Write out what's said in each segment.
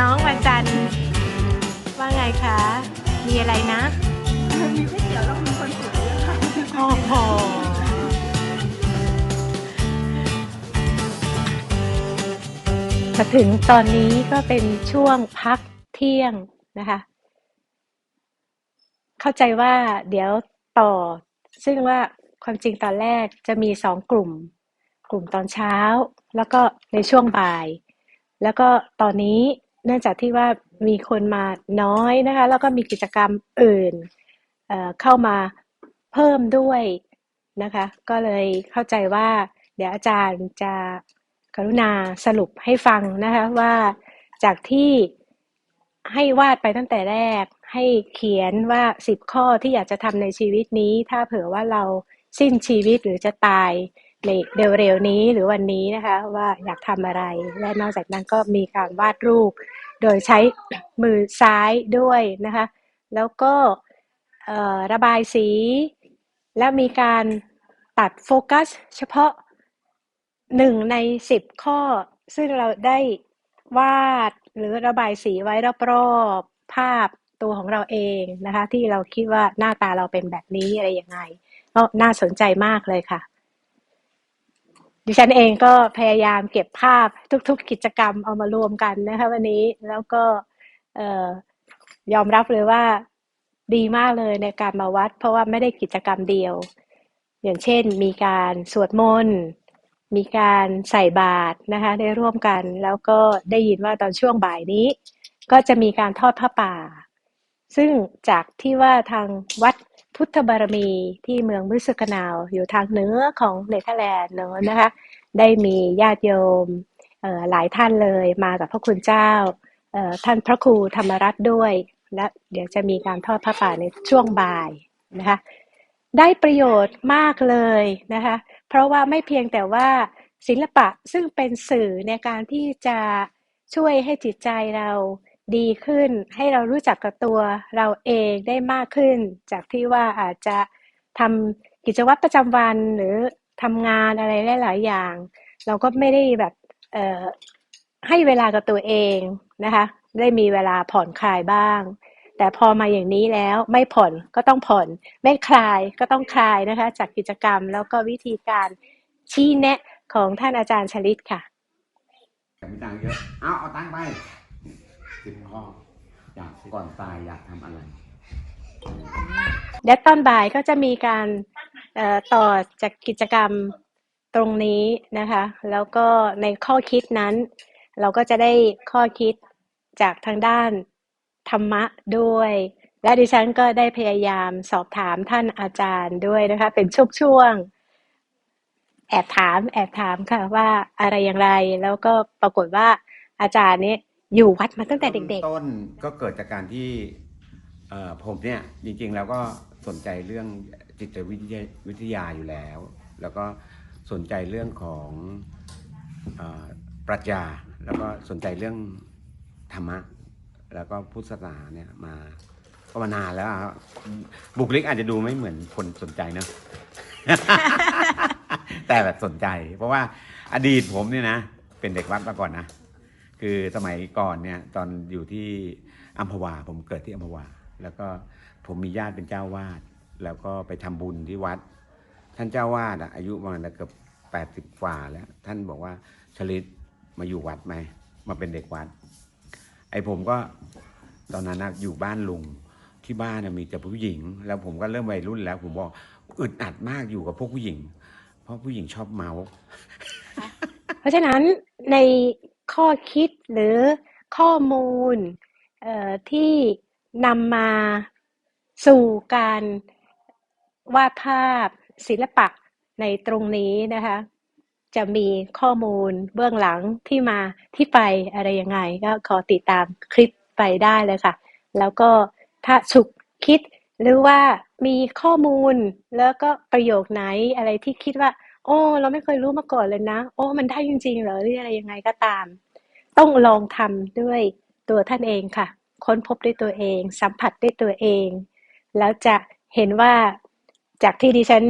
ารย์ว่าไงคะ มีอะไรนะมีก๋วยเตี๋ยวแล้วมีคนสวยด้วยค่ะโอ้โหมาถึงตอนนี้ก็เป็นช่วงพักเที่ยงนะคะ เข้าใจว่าเดี๋ยวต่อ ซึ่งว่าความจริงตอนแรกจะมีสองกลุ่ม กลุ่มตอนเช้า แล้วก็ในช่วงบ่าย แล้วก็ตอนนี้ เนื่องจากที่ว่ามีคนมาน้อยนะคะ แล้วก็มีกิจกรรมอื่นเเข้ามาเพิ่มด้วยนะคะ ก็เลยเข้าใจว่า เดี๋ยวอาจารย์จะกรุณาสรุปให้ฟังนะคะว่าจากที่ให้วาดไปตั้งแต่แรก ให้เขียนว่าสิบข้อที่อยากจะทำในชีวิตนี้ ถ้าเผื่อว่าเราสิ้นชีวิตหรือจะตาย ในเร็วๆนี้หรือวันนี้นะคะ ว่าอยากทำอะไร และนอกจากนั้นก็มีการวาดรูป โดยใช้มือซ้ายด้วยนะคะ แล้วก็ระบายสี และมีการตัดโฟกัสเฉพาะหนึ่งในสิบข้อ ซึ่งเราได้วาดหรือระบายสีไว้รอบๆภาพตัวของเราเองนะคะ ที่เราคิดว่าหน้าตาเราเป็นแบบนี้อะไรยังไงก็น่าสนใจมากเลยค่ะ ดิฉันเองก็พยายามเก็บภาพทุก ๆ กิจกรรมเอามารวมกันนะคะวันนี้แล้วก็ยอมรับเลยว่าดีมากเลยในการมาวัด เพราะว่าไม่ได้กิจกรรมเดียว อย่างเช่นมีการสวดมนต์มีการใส่บาตรนะคะได้ร่วมกัน แล้วก็ได้ยินว่าตอนช่วงบ่ายนี้ ก็จะมีการทอดผ้าป่า ซึ่งจากที่ว่าทางวัด พุทธบารมีที่เมืองมุสกนาวอยู่ทางเหนือของเนเธอร์แลนด์เนอะนะคะ ได้มีญาติโยมหลายท่านเลยมากับพระคุณเจ้า ท่านพระครูธรรมรัตน์ด้วย และเดี๋ยวจะมีการทอดผ้าป่าในช่วงบ่ายนะคะ ได้ประโยชน์มากเลยนะคะ เพราะว่าไม่เพียงแต่ว่าศิลปะซึ่งเป็นสื่อในการที่จะช่วยให้จิตใจเรา ดีขึ้น ให้เรารู้จักกับตัวเราเองได้มากขึ้น จากที่ว่าอาจจะทำกิจวัตรประจำวันหรือทำงานอะไรหลายๆอย่าง เราก็ไม่ได้แบบเออให้เวลากับตัวเองนะคะ ได้มีเวลาผ่อนคลายบ้าง แต่พอมาอย่างนี้แล้วไม่ผ่อนก็ต้องผ่อน ไม่คลายก็ต้องคลายนะคะ จากกิจกรรมแล้วก็วิธีการชี้แนะของท่านอาจารย์ชลิตค่ะมีตังเยอะ เอาเอาตังไป สิบข้ออยากก่อนตายอยากทำอะไร และตอนบ่ายก็จะมีการเอ่อต่อจากกิจกรรมตรงนี้นะคะ แล้วก็ในข้อคิดนั้น เราก็จะได้ข้อคิดจากทางด้านธรรมะด้วย และดิฉันก็ได้พยายามสอบถามท่านอาจารย์ด้วยนะคะ เป็นช่วงๆแอบถาม แอบถามค่ะว่าอะไรอย่างไร แล้วก็ปรากฏว่าอาจารย์นี้ อยู่วัดมาตั้งแต่เด็ก ต้นก็เกิดจากการที่เอ่อผมเนี่ยจริงๆแล้วก็สนใจเรื่องจิตวิทยาวิทยาอยู่แล้ว แล้วก็สนใจเรื่องของเอ่อปรัชญา แล้วก็สนใจเรื่องธรรมะ แล้วก็พุทธศาสนาเนี่ยมาก็มานานแล้วครับบุคลิกอาจจะดูไม่เหมือนคนสนใจเนอะ แต่แบบสนใจ เพราะว่าอดีตผมเนี่ยนะ เป็นเด็กวัดมาก่อนนะ คือสมัยก่อนเนี่ยตอนอยู่ที่อัมพวา ผมเกิดที่อัมพวา แล้วก็ผมมีญาติเป็นเจ้าวาด แล้วก็ไปทำบุญที่วัด ท่านเจ้าวาดอายุประมาณเกือบแปดสิบกว่าแล้ว ท่านบอกว่าชลิตมาอยู่วัดไหมมาเป็นเด็กวัด ไอ้ผมก็ตอนนั้นอยู่บ้านลุงที่บ้านน่ะมีแต่ผู้หญิง แล้วผมก็เริ่มวัยรุ่นแล้ว ผมบอกอึดอัดมากอยู่กับพวกผู้หญิง เพราะผู้หญิงชอบเมาเพราะฉะนั้นใน ข้อคิดหรือข้อมูลที่นำมาสู่การวาดภาพศิลปะในตรงนี้นะคะ จะมีข้อมูลเบื้องหลังที่มาที่ไปอะไรยังไง ก็ขอติดตามคลิปไปได้เลยค่ะ แล้วก็ถ้าฉุกคิดหรือว่ามีข้อมูลแล้วก็ประโยคไหนอะไรที่คิดว่า โอ้ เราไม่เคยรู้มาก่อนเลยนะ โอ้ มันได้จริงๆเหรอหรืออะไรยังไงก็ตาม ต้องลองทำด้วยตัวท่านเองค่ะ ค้นพบด้วยตัวเอง สัมผัสด้วยตัวเอง แล้วจะเห็นว่าจากที่ดิฉัน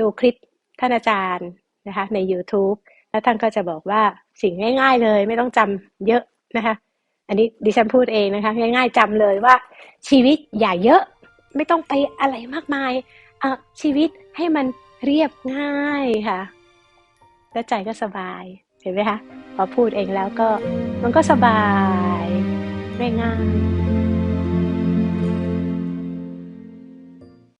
ดูคลิปท่านอาจารย์นะคะใน YouTube แล้วท่านก็จะบอกว่าสิ่งง่าย ๆ เลยไม่ต้องจำเยอะนะคะ อันนี้ดิฉันพูดเองนะคะ ง่าย ๆจำเลยว่า ชีวิตอย่าเยอะไม่ต้องไปอะไรมากมายชีวิตให้มันเรียบง่ายค่ะ และใจก็สบาย เห็นไหมคะพอพูดเองแล้วก็มันก็สบายไม่ง่าย